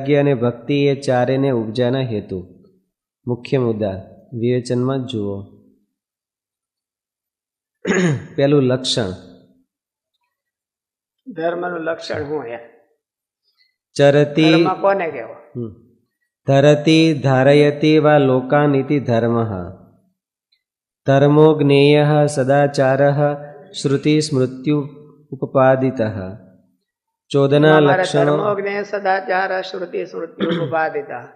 વૈરાગ્ય અને ભક્તિ એ ચારેને ઉપજાના હેતુ. મુખ્ય મુદ્દા વિવેચનમાં જુઓ. પેલું લક્ષણ. ધર્મનું લક્ષણ શું ચરતી કોને કહેવો? ધરતી ધારયતી વા લોકાનિતિ ધર્મ. ધર્મો જ્ઞેય સદાચાર શ્રુતિ સ્મૃત્યુ ઉપપાદિત ચોદના લક્ષણો સદાચાર શ્રુતિ સ્મૃતિ ઉપાદિતા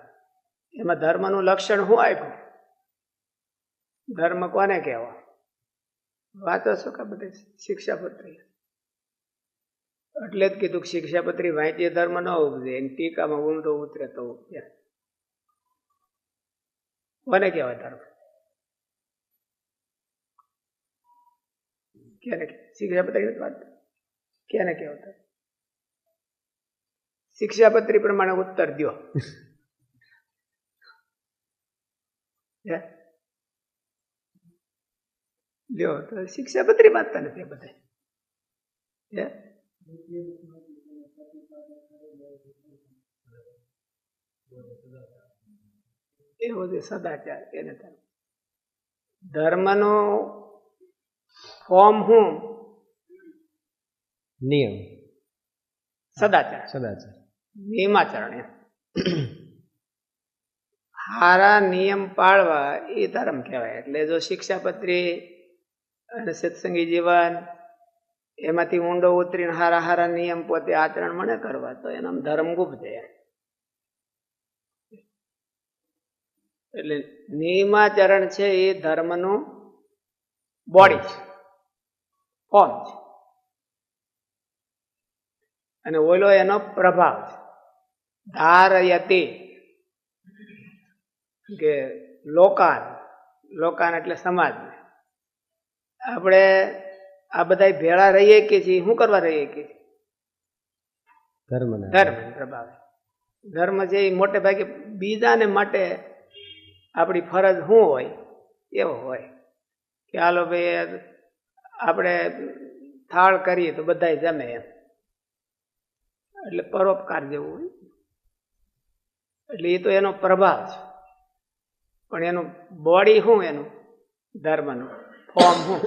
એમાં ધર્મનું લક્ષણ શું આપ્યું ધર્મ કોને કહેવો વાતો શું કે બધે શિક્ષાપત્રી એટલે જ કીધું કે શિક્ષાપત્રી વાંચીએ ધર્મ ન ઉપજે એની ટીકામાં ઊંડો ઉતરે તો ઉપજે કોને કહેવાય ધર્મ ક્યારે? શિક્ષાપત્રી વાત ક્યારે કહેવાય શિક્ષાપત્રી પ્રમાણે ઉત્તર દ્યો. હે? લ્યો તો શિક્ષાપત્રી વાંચતા નથી બધા? એવો છે સદાચાર એને ધર્મ ધર્મનો ફોર્મ હું? નિયમ. સદાચાર. સદાચાર. નિયમાચરણ એમ હારા નિયમ પાળવા એ ધર્મ કહેવાય. એટલે જો શિક્ષાપત્રી અને સત્સંગી જીવન એમાંથી ઊંડો ઉતરીને હારા હારા નિયમ પોતે આચરણ મને કરવા, તો એનો ધર્મ ગુપ્ત છે. એટલે નિયમાચરણ છે એ ધર્મનું બોડી છે. ફોર્મ છે. અને ઓલો એનો પ્રભાવ છે. ધારયતી કે લોકાન લોકાન એટલે સમાજ આપણે આ બધા ભેળા રહીએ કે છીએ? શું કરવા રહીએ કે ધર્મ ધર્મ પ્રભાવ. ધર્મ છે એ મોટે ભાગે બીજાને માટે આપણી ફરજ શું હોય? એવો હોય. કે હાલો ભાઈ આપણે થાળ કરીએ તો બધાય જમે એમ. એટલે પરોપકાર જેવું હોય. એટલે એ તો એનો પ્રભાવ છે. પણ એનું બોડી શું એનું? ધર્મનું. ફોર્મ શું?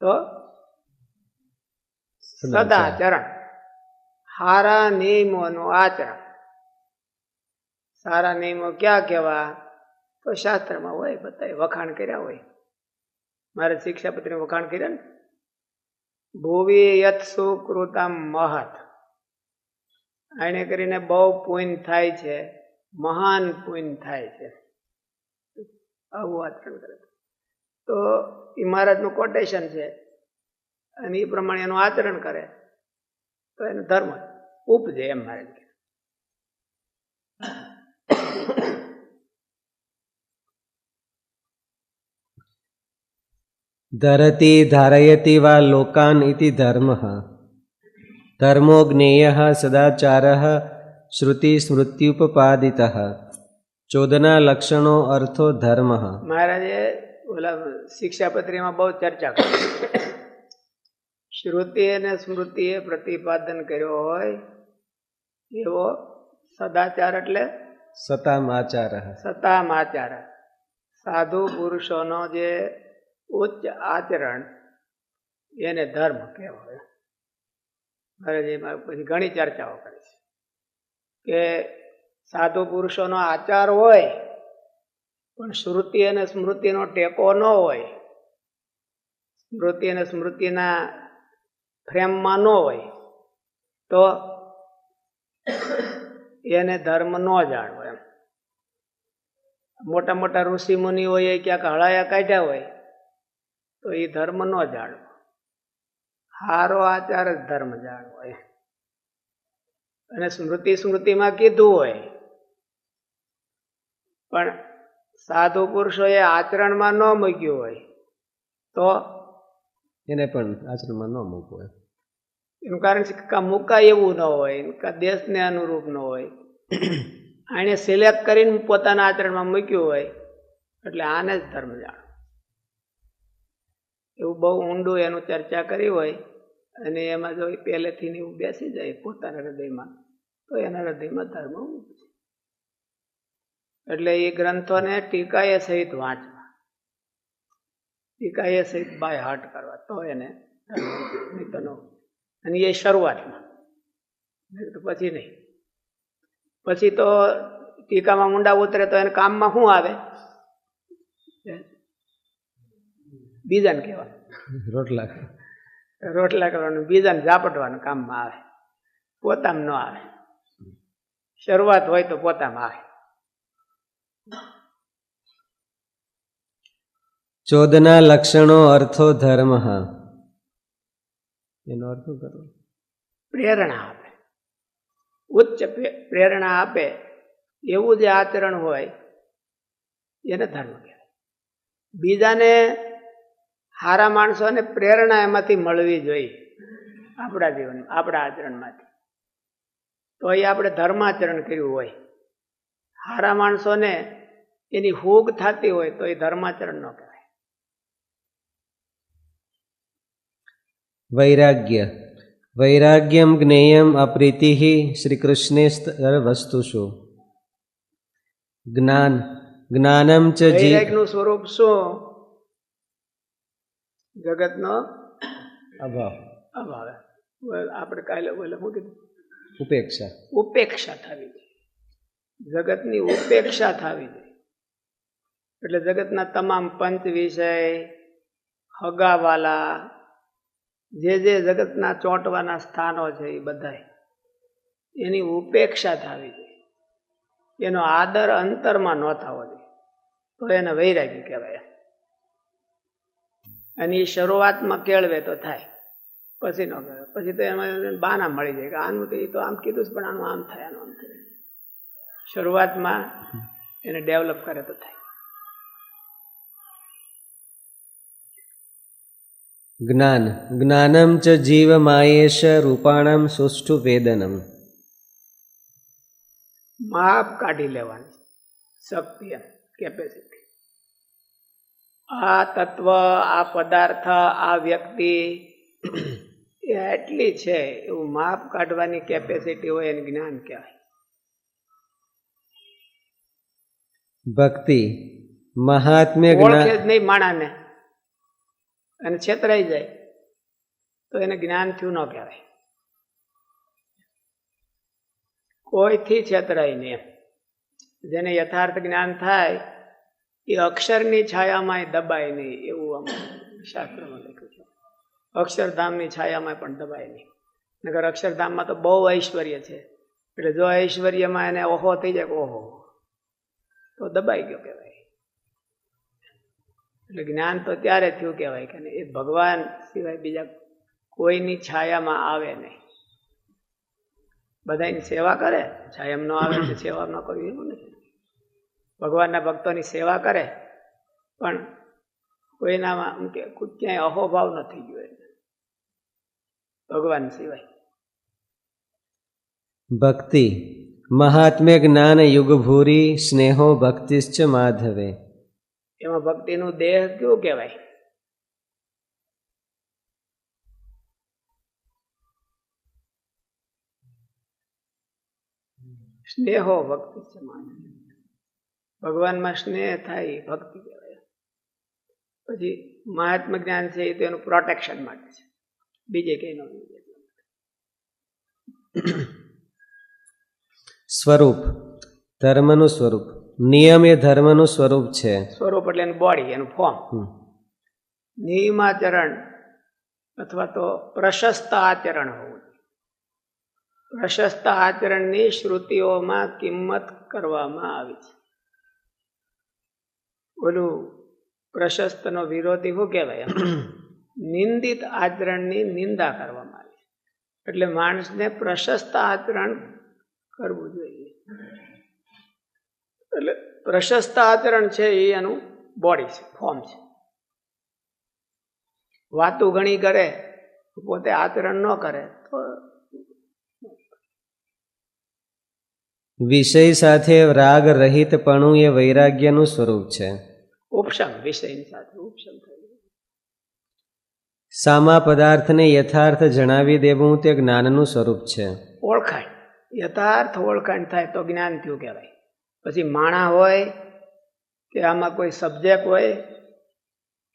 તો સદાચરણ. સારા નિયમોનું આચરણ. સારા નિયમો ક્યાં કેવા તો શાસ્ત્રમાં હોય બધા વખાણ કર્યા હોય. મારે શિક્ષાપત્રી વખાણ કર્યા ને? ભુવી યત સુકૃતમ મહત. એને કરીને બહુ પુણ્ય થાય છે, મહાન પુણ્ય થાય છે. આવું આચરણ કરે. તો એ મહારાજનું કોટેશન છે. અને એ પ્રમાણે એનું આચરણ કરે. તો એનો ધર્મ ઉપજે એમ કહે. ધરતી ધારયતી વા લોકાન ઇતિ ધર્મ. ધર્મો જ્ઞેય સદાચાર શ્રુતિ સ્મૃત્યુપપાદિત ચોદના લક્ષણો અર્થો ધર્મ મહારાજે ઓલા શિક્ષાપત્રીમાં બહુ ચર્ચા કરી શ્રુતિ અને સ્મૃતિએ પ્રતિપાદન કર્યો હોય એવો સદાચાર એટલે સતામાચાર સતામાચાર સાધુ પુરુષોનો જે ઉચ્ચ આચરણ એને ધર્મ કહેવાય મહારાજ એમાં ઘણી ચર્ચાઓ કરે છે. કે સાધુ પુરુષોનો આચાર હોય, પણ શ્રુતિ અને સ્મૃતિનો ટેકો ન હોય, સ્મૃતિ અને સ્મૃતિના ફ્રેમમાં ન હોય, તો એને ધર્મ ન જાણવો એમ. મોટા મોટા ઋષિ મુનિઓએ ક્યાંક હળાયા કાઢ્યા હોય, તો એ ધર્મ ન જાણવો. હારો આચાર જ ધર્મ એમ અને સ્મૃતિ સ્મૃતિમાં કીધું હોય. પણ સાધુ પુરુષોએ આચરણમાં ન મૂક્યું હોય તો? એને પણ આચરણમાં ન મૂકવું હોય. એનું કારણ છે કે મુકાય એવું ન હોય કાં દેશને અનુરૂપ ન હોય. આને સિલેક્ટ કરીને પોતાના આચરણમાં મૂક્યું હોય એટલે આને જ ધર્મ જાણો. એવું બહુ ઊંડું એનું ચર્ચા કરી હોય અને એમાં જો પહેલેથી ને એવું બેસી જાય પોતાના હૃદયમાં, તો એના હૃદયમાં ધર્મ છે. એટલે એ ગ્રંથોને ટીકાએ સહિત વાંચવા. ટીકાએ સહિત બાય હાર્ટ કરવા, તો એને ધર્મ. અને એ શરૂઆતમાં. પછી નહીં. પછી તો ટીકામાં ઊંડા ઉતરે તો એને કામમાં શું આવે? બીજાને કહેવાય રોટલા રોટલા કરવાનું બીજાને ઝાપટવાનું કામમાં આવે. પોતામાં ન આવે. શરૂઆત હોય તો પોતામાં આવે. ચોદના લક્ષણો અર્થો ધર્મ. એનો અર્થ કરો કરવો? પ્રેરણા આપે. ઉચ્ચ પ્રેરણા આપે. એવું જે આચરણ હોય એને ધર્મ કહેવાય. બીજાને સારા માણસોને પ્રેરણા એમાંથી મળવી જોઈએ. આપણા જીવન આપણા આચરણમાંથી. તો એ આપણે ધર્માચરણ કર્યું હોય. સારા માણસોને એની હૂગ થતી હોય તો એ ધર્માચરણ ન કહેવાય. વૈરાગ્ય. વૈરાગ્યમ જ્ઞેયમ અપ્રીતિ શ્રી કૃષ્ણે વસ્તુષુ. જ્ઞાન. જ્ઞાનમ ચ નું સ્વરૂપ શું? જગતનો અભાવ. અભાવ. આપણે કાલે બોલે શું કીધું? ઉપેક્ષા. ઉપેક્ષા થવી જોઈએ. જગતની ઉપેક્ષા થવી જોઈએ. એટલે જગતના તમામ પંચ વિષય હગાવાલા જે જે જગતના ચોંટવાના સ્થાનો છે એ બધાય એની ઉપેક્ષા થવી જોઈએ. એનો આદર અંતરમાં ન થવો જોઈએ. તો એને વૈરાગી કહેવાય. અને એ શરૂઆતમાં કેળવે તો થાય. પછી ન કેળવે. પછી તો એમાં બાના મળી જાય કે આનું તો એ તો આમ કીધું પણ આનું આમ થાય આનું આમ થાય. શરૂઆતમાં એને ડેવલપ કરે તો થાય. જ્ઞાન. જ્ઞાનમ ચ જીવ માયેશ રૂપાણમ સુષ્ઠુ વેદનમ. માપ કાઢી લેવાની. શક્તિ કેપેસિટી આ તત્વ આ પદાર્થ આ વ્યક્તિ એટલી છે એવું માપ કાઢવાની કેપેસિટી હોય એને જ્ઞાન કહેવાય. ભક્તિ મહાત્મ્ય ઓળખે જ નહીં માણાને. અને છેતરાઈ જાય. તો એને જ્ઞાન થયું ન કહેવાય. કોઈથી છેતરાય નહીં જેને યથાર્થ જ્ઞાન થાય એ અક્ષરની છાયામાં દબાય નહીં, એવું આમ શાસ્ત્રમાં લખ્યું છે. અક્ષરધામની છાયામાં પણ દબાય નહીં. નગર અક્ષરધામમાં તો બહુ ઐશ્વર્ય છે. એટલે જો ઐશ્વર્યમાં એને ઓહો થઈ જાય ઓહો, તો દબાઈ ગયો કહેવાય. એટલે જ્ઞાન તો ત્યારે થયું કહેવાય કે એ ભગવાન સિવાય બીજા કોઈની છાયામાં આવે નહીં. બધાની સેવા કરે, છાયામ ન આવે તો સેવા ન કરવી, એવું નથી. ભગવાનના ભક્તોની સેવા કરે પણ કોઈનામાં એમ કે ક્યાંય અહોભાવ નથી ગયો એને. ભગવાન સિવાય. ભક્તિ. મહાત્મ્ય જ્ઞાન યુગભૂરી સ્નેહો ભક્તિશ્ચ માધવે. એમાં ભક્તિનું દેહ કેવું કહેવાય? સ્નેહો ભક્તિ સમાન ભગવાનમાં સ્નેહ થાય ભક્તિ કહેવાય. પછી મહાત્મા જ્ઞાન છે એ તો એનું પ્રોટેક્શન માટે છે. બીજે કઈ નો સ્વરૂપ ધર્મનું સ્વરૂપ. નિયમ એ ધર્મનું સ્વરૂપ છે. સ્વરૂપ એટલે એનું બોડી એનું ફોર્મ નિયમાચરણ અથવા તો પ્રશસ્ત આચરણ હોવું પ્રશસ્ત આચરણની શ્રુતિઓમાં કિંમત કરવામાં આવી છે. ઓલું પ્રશસ્તનો વિરોધી શું કહેવાય? નિંદિત આચરણની નિંદા કરવામાં આવી. એટલે માણસને પ્રશસ્ત આચરણ કરવું જોઈએ. એટલે પ્રશસ્ત આચરણ છે એ એનું બોડી છે ફોર્મ છે. વાતું ઘણી કરે પોતે આચરણ ન કરે તો વિષય સાથે રાગ રહિતપણું એ વૈરાગ્યનું સ્વરૂપ છે. ઉપશમ વિષયની સાથે ઉપશમ થઈ. સામા પદાર્થને યથાર્થ જણાવી દેવું તે જ્ઞાનનું સ્વરૂપ છે. ઓળખાણ. યથાર્થ ઓળખાણ થાય તો જ્ઞાન થયું કહેવાય. પછી માણા હોય કે આમાં કોઈ સબ્જેક્ટ હોય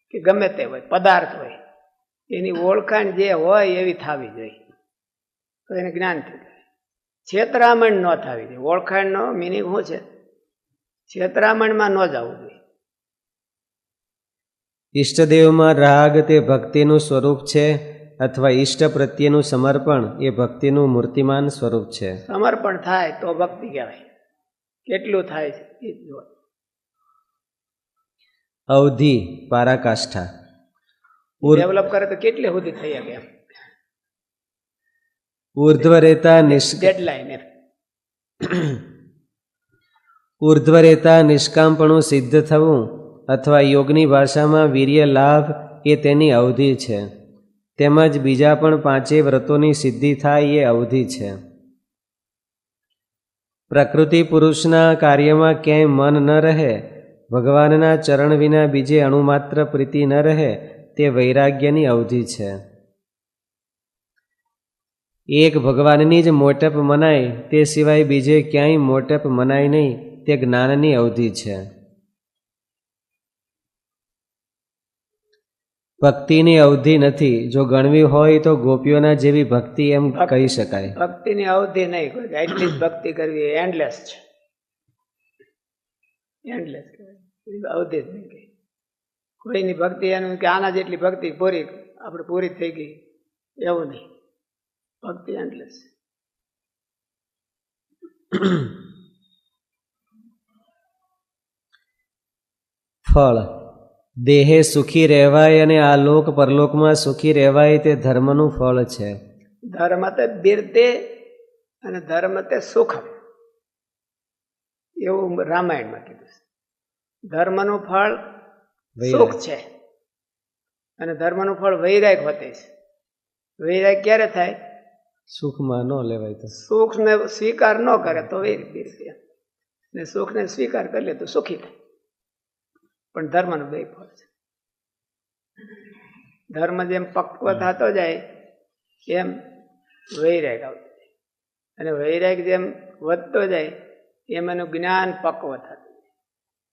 કે ગમે તે હોય પદાર્થ હોય એની ઓળખાણ જે હોય એવી થવી જોઈએ. તો એને જ્ઞાન થયું કહેવાય. છેતરામણ ન થવી જોઈએ. ઓળખાણનો મિનિંગ શું છે? છેતરામણમાં ન જવું જોઈએ. ઈષ્ટદેવમાં રાગ તે ભક્તિનું સ્વરૂપ છે અથવા ઈષ્ટ પ્રત્યેનું સમર્પણ એ ભક્તિનું મૂર્તિમાન સ્વરૂપ છે. સમર્પણ થાય તો ભક્તિ કહેવાય. કેટલું થાય છે. અવધિ પારાકાષ્ઠા. ડેવલપ કરે તો કેટલી સુધી થઈ શકે ઉર્ધ્વ નિષ્ ડેડલાઈન ઉર્ધ્વ ઉર્ધ્વરેતા નિષ્કામપણું સિદ્ધ થવું અથવા યોગની ભાષામાં વીર્ય લાભ એ તેની અવધિ છે. તેમજ બીજા પણ પાંચેય વ્રતોની સિદ્ધિ થાય એ અવધિ છે. પ્રકૃતિ પુરુષના કાર્યમાં ક્યાંય મન ન રહે, ભગવાનના ચરણ વિના બીજે અણુમાત્ર પ્રીતિ ન રહે, તે વૈરાગ્યની અવધિ છે. એક ભગવાનની જ મોટપ મનાય, તે સિવાય બીજે ક્યાંય મોટપ મનાય નહીં, તે જ્ઞાનની અવધિ છે. ભક્તિની અવધિ નથી. જો ગણવી હોય તો ગોપીઓના જેવી ભક્તિ એમ કહી શકાય. ભક્તિની અવધિ નહીં એટલી જ ભક્તિ કરવી એન્ડલેસ છે. એન્ડલેસ અવધિ જ નહીં કહી કોઈની ભક્તિ એનું કે આના જેટલી ભક્તિ પૂરી આપણે પૂરી થઈ ગઈ. એવું નહીં. ભક્તિ એન્ડલેસ ફળ. દેહે સુખી રહેવાય અને આ લોક પરલોકમાં સુખી રહેવાય તે ધર્મનું ફળ છે. ધર્મ તે બિરતે અને ધર્મ તે સુખ એવું રામાયણમાં કીધું છે. ધર્મનું ફળ સુખ છે. અને ધર્મનું ફળ વૈરાગ હોતે છે. વૈરાગ ક્યારે થાય? સુખમાં ન લેવાય તો. સુખને સ્વીકાર ન કરે તો વૈર બિરતે ને સુખને સ્વીકાર કરી લે તો સુખી થાય. પણ ધર્મનું બે ફળ છે. ધર્મ જેમ પક્વ થતો જાય, એમ વૈરાગ આવતો જાય. અને વૈરાગ જેમ વધતો જાય, એમ એનું જ્ઞાન પક્વ થતું જાય.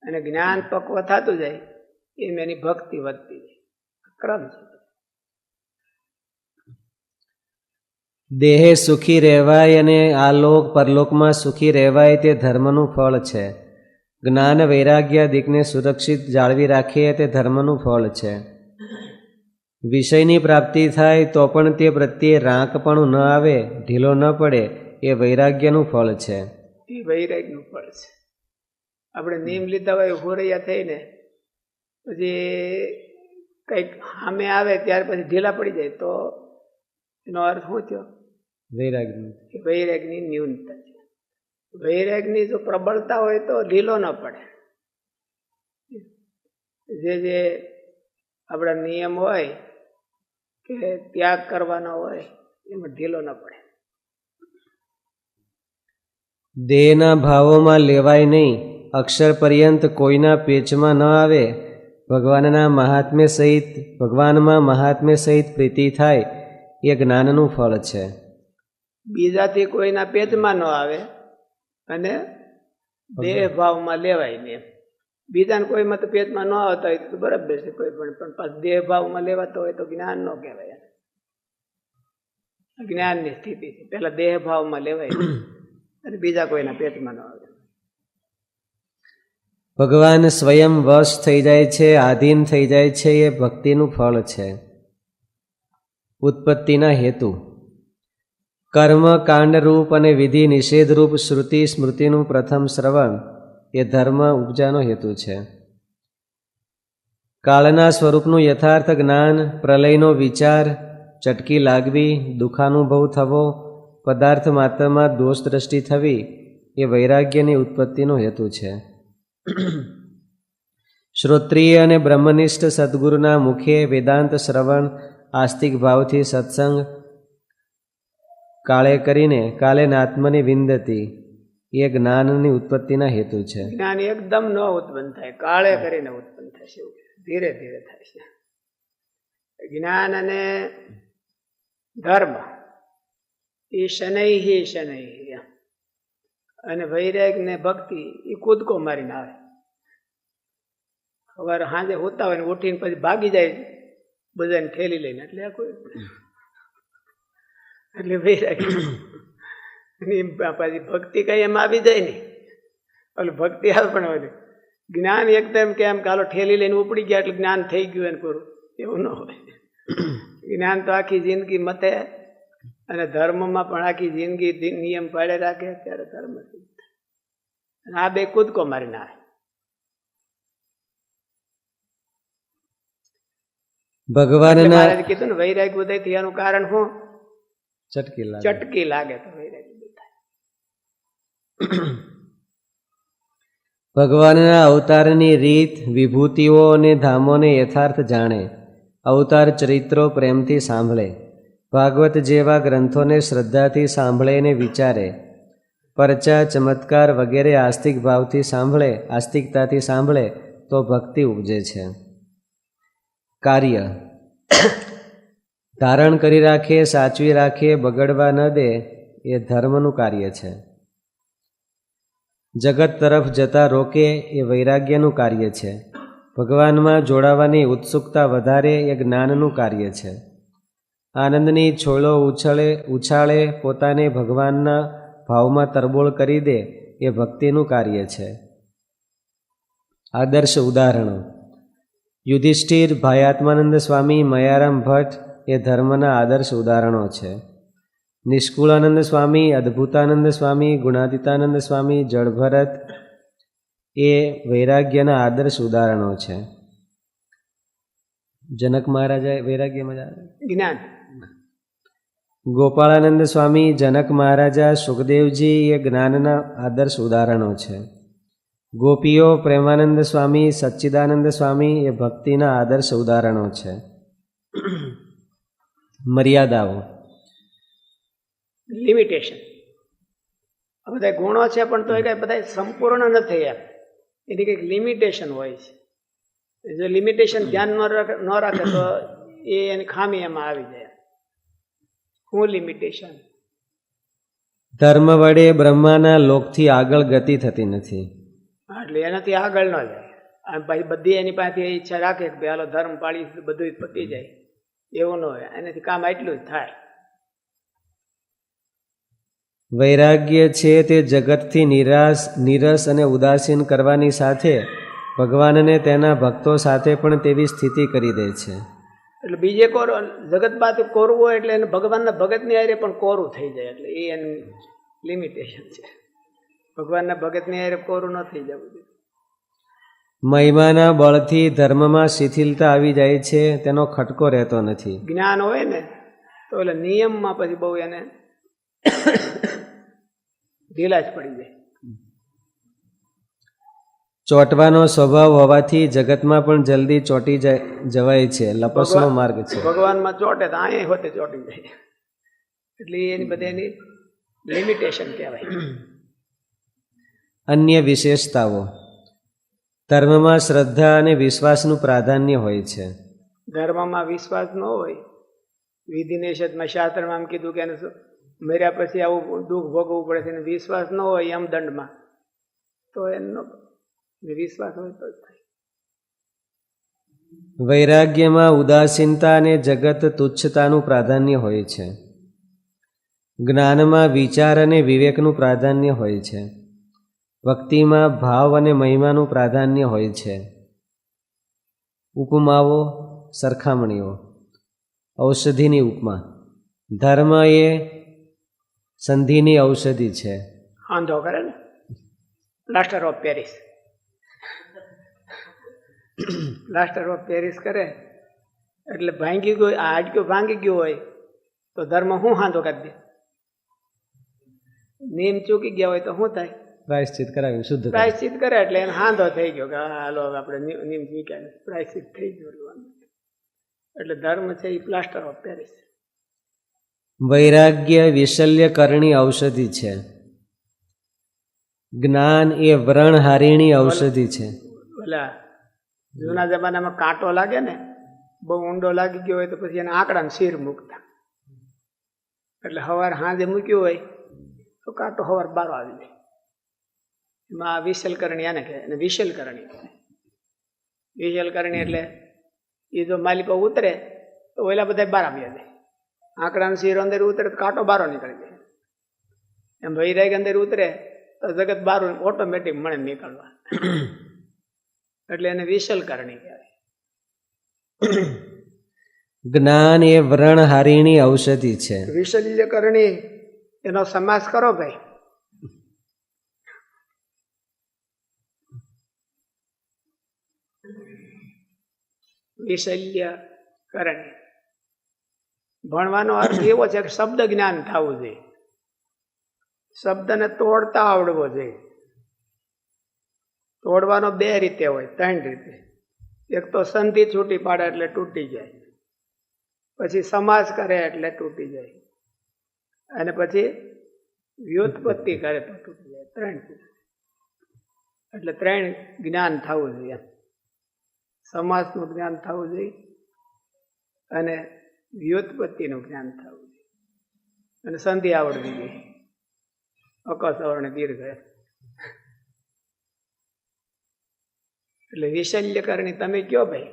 અને જ્ઞાન પક્વ થતું જાય, એમ એની ભક્તિ વધતી જાય. ક્રમ છે. દેહે સુખી રહેવાય અને આ લોક પરલોકમાં સુખી રહેવાય તે ધર્મનું ફળ છે. જ્ઞાન વૈરાગ્ય દિકને સુરક્ષિત જાળવી રાખીએ તે ધર્મનું ફળ છે. વિષયની પ્રાપ્તિ થાય તો પણ તે પ્રત્યે રાંકપણું ન આવે ઢીલો ન પડે એ વૈરાગ્યનું ફળ છે. એ વૈરાગ્યનું ફળ છે. આપણે નિયમ લીધા હોય હોરૈયા થઈને પછી કંઈક સામે આવે ત્યાર પછી ઢીલા પડી જાય તો એનો અર્થ શું થયો? વૈરાગ્ય વૈરાગ્યની ન્યૂનતા છે. વૈરાગની જો પ્રબળતા હોય તો ઢીલો ન પડે. જે જે આપણા નિયમ હોય કે ત્યાગ કરવાનો હોય એમાં ઢીલો ન પડે. દેહના ભાવોમાં લેવાય નહીં. અક્ષર પર્યંત કોઈના પેચમાં ન આવે. ભગવાનના મહાત્મ્ય સહિત ભગવાનમાં મહાત્મ્ય સહિત પ્રીતિ થાય એ જ્ઞાનનું ફળ છે. બીજાથી કોઈના પેચમાં ન આવે. અને દેહ ભાવમાં લેવાય ને. બીજાને કોઈમાં તો પેટમાં ન આવતા હોય તો બરાબર છે કોઈ પણ પણ પાછું દેહ ભાવમાં લેવાતો હોય તો જ્ઞાન ન કહેવાય. જ્ઞાનની સ્થિતિ છે. પેલા દેહ ભાવમાં લેવાય અને બીજા કોઈના પેટમાં ન આવે. ભગવાન સ્વયં વશ થઈ જાય છે આધીન થઈ જાય છે એ ભક્તિનું ફળ છે. ઉત્પત્તિના હેતુ. કર્મ કાંડરૂપ અને વિધિ નિષેધરૂપ શ્રુતિ સ્મૃતિનું પ્રથમ શ્રવણ એ ધર્મ ઉપજાનો હેતુ છે કાળના સ્વરૂપનું યથાર્થ જ્ઞાન પ્રલયનો વિચાર ચટકી લાગવી દુઃખાનુભવ થવો પદાર્થ માત્રમાં દોષ દ્રષ્ટિ થવી એ વૈરાગ્યની ઉત્પત્તિનો હેતુ છે શ્રોત્રિય અને બ્રહ્મનિષ્ઠ સદગુરુના મુખે વેદાંત શ્રવણ આસ્તિક ભાવથી સત્સંગ કાળે કરીને કાલે નાત્મની વિંદતી એ જ્ઞાનની ઉત્પત્તિના હેતુ છે. જ્ઞાન એકદમ ન ઉત્પન્ન થાય, કાળે કરીને ઉત્પન્ન થશે ધીરે ધીરે થાય છે. જ્ઞાન અને ધર્મ, એ શનૈ શનૈ અને વૈરાગ ને ભક્તિ, એ કૂદકો મારીને આવે. સવારે સાંજે હોતા હોય ને ઉઠીને પછી ભાગી જાય, બધાને ઠેલી લઈને. એટલે કોઈ એટલે વૈરાગ અને પાછી ભક્તિ કઈ એમ આવી જાય ને? ઓલું ભક્તિ આવે પણ ઓલું જ્ઞાન એકદમ કે એમ કાલો ઠેલી લઈને ઉપડી ગયા એટલે જ્ઞાન થઈ ગયું એને પૂરું. એવું ન હોય. જ્ઞાન તો આખી જિંદગી મતે અને ધર્મમાં પણ આખી જિંદગી નિયમ પાડે રાખે ત્યારે ધર્મ આ બે કૂદકો મારી નાખે. ભગવાન કીધું ને વૈરાગ ઉદય થયાનું કારણ શું? ચટકી લાગે ચટકી લાગે તો વૈરાગ થાય ભગવાનના અવતારની રીત વિભૂતિઓ અને ધામોને યથાર્થ જાણે અવતાર ચરિત્રો પ્રેમથી સાંભળે ભાગવત જેવા ગ્રંથોને શ્રદ્ધાથી સાંભળે અને વિચારે પરચા ચમત્કાર વગેરે આસ્તિક ભાવથી સાંભળે આસ્તિકતાથી સાંભળે તો ભક્તિ ઉપજે છે. કાર્ય. ધારણ કરી રાખે, સાચવી રાખે, બગડવા ન દે, એ ધર્મનું કાર્ય છે. જગત તરફ જતા રોકે એ વૈરાગ્યનું કાર્ય છે. ભગવાનમાં જોડાવાની ઉત્સુકતા વધારે એ જ્ઞાનનું કાર્ય છે. આનંદની છોળો ઉછળે, ઉછાળે, પોતાને ભગવાનના ભાવમાં તરબોળ કરી દે, એ ભક્તિનું કાર્ય છે. આદર્શ ઉદાહરણો. યુધિષ્ઠિર, ભાયાત્માનંદ સ્વામી, મયારામ ભટ્ટ એ ધર્મના આદર્શ ઉદાહરણો છે. નિષ્કુળાનંદ સ્વામી અદ્ભુતાનંદ સ્વામી ગુણાતીતાનંદ સ્વામી જળભરત એ વૈરાગ્યના આદર્શ ઉદાહરણો છે. જનક મહારાજા વૈરાગ્યમાં જ્ઞાન. ગોપાળાનંદ સ્વામી જનક મહારાજા સુખદેવજી એ જ્ઞાનના આદર્શ ઉદાહરણો છે. ગોપીઓ પ્રેમાનંદ સ્વામી સચ્ચિદાનંદ સ્વામી એ ભક્તિના આદર્શ ઉદાહરણો છે. મર્યાદાઓ. લિમિટેશન આ બધા ગુણો છે પણ તો એ કઈ બધા સંપૂર્ણ નથી એમ. એની કંઈક લિમિટેશન હોય છે. જો લિમિટેશન ધ્યાન ન રાખે ન રાખે તો એ એની ખામી એમાં આવી જાય. શું લિમિટેશન ધર્મ વડે બ્રહ્માના લોકથી આગળ ગતિ થતી નથી. એટલે એનાથી આગળ ન જાય. પછી બધી એની પાસે ઈચ્છા રાખે કે ભાઈ હાલો ધર્મ પાળી બધું પતી જાય. એવું ન હોય. એનાથી કામ એટલું જ થાય. વૈરાગ્ય છે તે જગતથી નિરાશ નિરસ અને ઉદાસીન કરવાની સાથે ભગવાનને તેના ભક્તો સાથે પણ તેવી સ્થિતિ કરી દે છે. એટલે બીજે કોરો જગત બાદ કોરવું હોય એટલે એને ભગવાનના ભગતની હારે પણ કોરું થઈ જાય. એટલે એ એનું લિમિટેશન છે. ભગવાનના ભગતની હારે કોરું ન થઈ જવું જોઈએ. મહિમાના બળથી ધર્મમાં શિથિલતા આવી જાય છે તેનો ખટકો રહેતો નથી. જ્ઞાન હોય ને તો એટલે નિયમમાં પછી બહુ એને ઢીલા જ પડી જાય. ચોંટવાનો સ્વભાવ હોવાથી જગતમાં પણ જલ્દી ચોંટી જાય જવાય છે. લપસનો માર્ગ છે. ભગવાનમાં ચોટે તો અહીંયા હોતે ચોટી જાય. એટલે એની બધી એની લિમિટેશન કહેવાય. અન્ય વિશેષતાઓ. ધર્મમાં શ્રદ્ધા અને વિશ્વાસનું પ્રાધાન્ય હોય છે. ધર્મમાં વિશ્વાસ ન હોય. વિધિ નિષેધમાં શાસ્ત્રમાં આમ કીધું કે એને મર્યા પછી આવું દુઃખ ભોગવવું પડે છે. અને વિશ્વાસ ન હોય એમ દંડમાં. તો એમનો વિશ્વાસ હોય તો થાય. વૈરાગ્યમાં ઉદાસીનતા અને જગત તુચ્છતાનું પ્રાધાન્ય હોય છે. જ્ઞાનમાં વિચાર અને વિવેકનું પ્રાધાન્ય હોય છે. ભક્તિમાં ભાવ અને મહિમાનું પ્રાધાન્ય હોય છે. ઉપમાઓ, સરખામણીઓ. ઔષધિની ઉપમા. ધર્મ એ સંધિની ઔષધિ છે. આંધો કરે ને? Plaster of Paris plaster of Paris કરે. એટલે ભાંગી ગયો, આ હાડક્યો ભાંગી ગયો હોય, તો ધર્મ શું હાંધો કરી દે? નિયમ ચૂકી ગયા હોય તો શું થાય? પ્રાયશ્ચિત કરાવ્યું શુદ્ધ પ્રાયશ્ચિત કરે એટલે એને હાંધો થઈ ગયો કે હાલો હવે આપણે નિ- નિયમ ચૂક્યા પ્રાયશ્ચિત થઈ ગયું એટલે ધર્મ છે એ પ્લાસ્ટર ઓફ પેરિસ વૈરાગ્ય વિશલ્યકરણી ઔષધિ છે. જ્ઞાન એ વ્રણહારીણી ઔષધિ છે. ઓલા જૂના જમાનામાં કાંટો લાગે ને બહુ ઊંડો લાગી ગયો હોય તો પછી એને આંકડાને શીર મૂકતા. એટલે હવાર હાંજે મૂક્યું હોય તો કાંટો હવાર બાર આવી જાય. એમાં વિશલકરણી આને કહે અને વિશલકરણી કહે વિશલકરણી એટલે એ જો માલિકો ઉતરે તો ઓલા બધા બાર આવી જાય. આંકડાનો શીરો અંદર ઉતરે તો કાંટો બારો નીકળી જાય. એમ વૈરાગ અંદર ઉતરે તો જગત બારું ઓટોમેટિક મળે નીકળવા. એટલે એને વિશલકરણી કહેવાય. જ્ઞાન એ વ્રણહારીણી ઔષધિ છે. વિશલ્યકરણી એનો સમાસ કરો ભાઈ. વિશલ્ય કરણી. ભણવાનો અર્થ એવો છે કે શબ્દ જ્ઞાન થવું જોઈએ. શબ્દને તોડતા આવડવો જોઈએ. તોડવાનો બે રીતે હોય, ત્રણ રીતે. એક તો સંધિ છૂટી પાડે એટલે તૂટી જાય. પછી સમાસ કરે એટલે તૂટી જાય. અને પછી વ્યુત્પત્તિ કરે તો તૂટી જાય. ત્રણ એટલે ત્રણ જ્ઞાન થવું જોઈએ. સમાસનું જ્ઞાન થવું જોઈએ અને વ્યુત્પત્તિનું જ્ઞાન થવું જોઈએ. અને સંધિ આવડવી જોઈએ. અકસ્વર્ણ દીર્ઘ. એટલે વિશલ્યકરણી તમે કયો ભાઈ?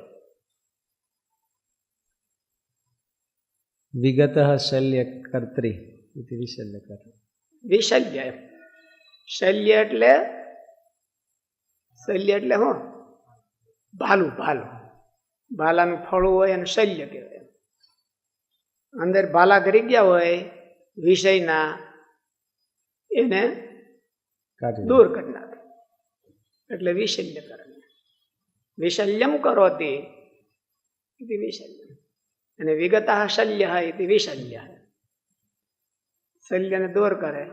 વિગત શલ્ય કર્ત્રી વિશલ્ય કર વિશલ્ય શલ્ય એટલે શલ્ય એટલે શું ભાલું ભાલું. ભાલાનું ફળું હોય અને શલ્ય કહેવાય. અંદર ભાલા કરી ગયા હોય વિષયના એને દૂર કરી નાખે. એટલે વિશલ્ય કરે. વિશલ્યમ કરોતી વિશલ્ય અને વિગત શલ્ય ઇતિ વિશલ્ય। શલ્યને દૂર કરે.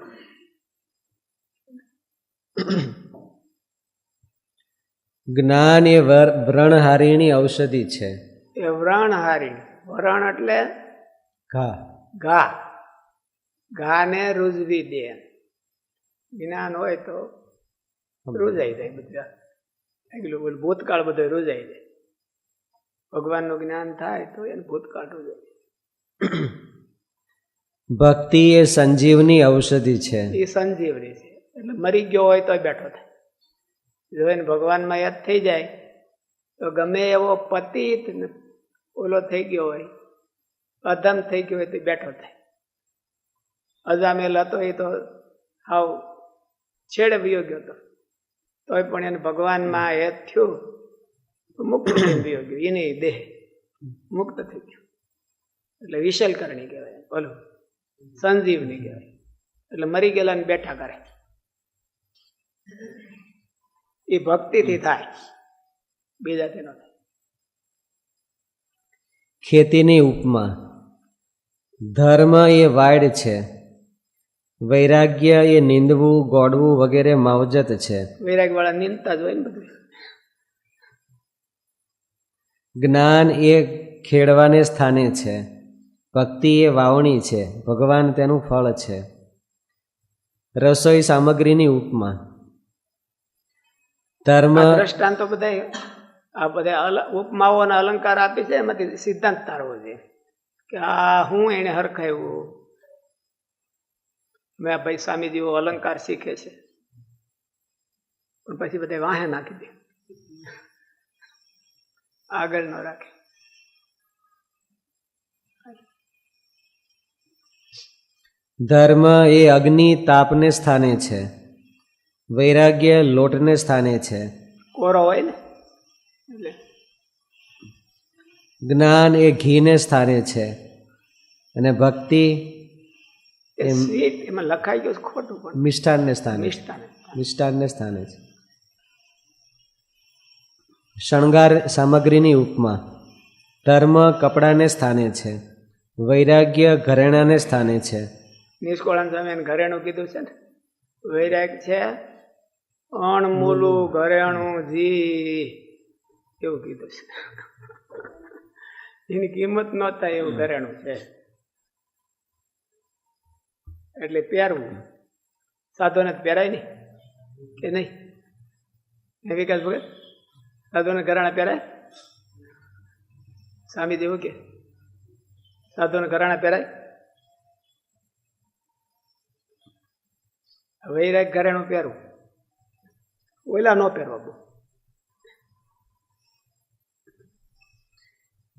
જ્ઞાન એ વર- વ્રણહારીણી ઔષધિ છે. એ વ્રણહારી. વ્રણ એટલે ઘા. ઘા. ઘાને રૂઝવી દે. જ્ઞાન હોય તો રૂજાઈ જાય બધા. એકલું બોલ ભૂતકાળ બધો રૂજાઈ જાય. ભગવાનનું જ્ઞાન થાય તો એને ભૂતકાળ રૂજાય ભક્તિ એ સંજીવની ઔષધિ છે. એ સંજીવની છે. એટલે મરી ગયો હોય તો બેઠો થાય. જો એને ભગવાનમાં યાદ થઈ જાય, તો ગમે એવો પતિત ઓલો થઈ ગયો હોય, અધમ થઈ ગયો હોય તો બેઠો થાય. અજામેલ હતો એ તો હાવ છેડે વિયો ગયો હતો. તોય પણ એને ભગવાનમાં યાદ થયું મુક્ત થઈ વયો ગયો. એની દેહ મુક્ત થઈ ગયો. એટલે વિશલ કરણી કહેવાય, બોલો, સંજીવની કહેવાય. એટલે મરી ગયેલાને બેઠા કરે. એ ભક્તિથી થાય. બીજાથી ન થાય. ખેતીની ઉપમા. ધર્મ એ વાડ છે. વૈરાગ્ય એ નીંદવું ગોડવું વગેરે માવજત છે. વૈરાગ્યવાળા વાળા નિંદતા જ હોય ને બધું. જ્ઞાન એ ખેડવાને સ્થાને છે. ભક્તિ એ વાવણી છે. ભગવાન તેનું ફળ છે. રસોઈ સામગ્રીની ઉપમા. ધર્મ દ્રષ્ટાંતો બધા આ બધા ઉપમાઓ અને અલંકાર આપી છે એમાંથી સિદ્ધાંત તારવો છે. કે આ હું એને હરખાયું મેં ભાઈ સ્વામીજીઓ અલંકાર શીખે છે. પણ પછી બધા વાહે નાખી દે. આગળ ન રાખે. ધર્મ એ અગ્નિ તાપને સ્થાને છે. વૈરાગ્ય લોટને સ્થાને છે. કોરો હોય ને? એટલે. જ્ઞાન એ ઘીને સ્થાને છે. અને ભક્તિ એમાં લખાઈ ગયું ખોટું પણ. મિષ્ટાનને સ્થાને. મિષ્ટાનને સ્થાને. છે. શણગાર સામગ્રીની ઉપમા. ધર્મ કપડાને સ્થાને છે. વૈરાગ્ય ઘરેણાને સ્થાને છે. નિષ્કોળાન સ્વામી ઘરેણું કીધું છે ને? વૈરાગ છે અણમૂલું ઘરેણું જી. એવું કીધું છે. એની કિંમત ન થાય એવું ઘરેણું છે. એટલે પહેરવું. સાધુને પહેરાય નહીં. કે નહીં? વિકાસ ભગત? સાધુને ઘરાણા પહેરાય? સ્વામી દેવું કે? સાધુને ઘરાણા પહેરાય? વૈરાગ ઘરેણું પહેરવું ઓલા ન પહેરવા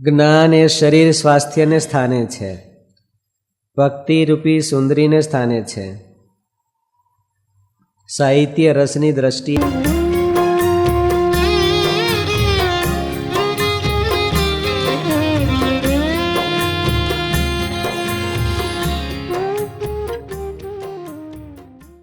જ્ઞાન એ શરીર સ્વાસ્થ્યને સ્થાને છે. ભક્તિ રૂપી સુંદરીને સ્થાને છે. સાહિત્ય રસની દ્રષ્ટિએ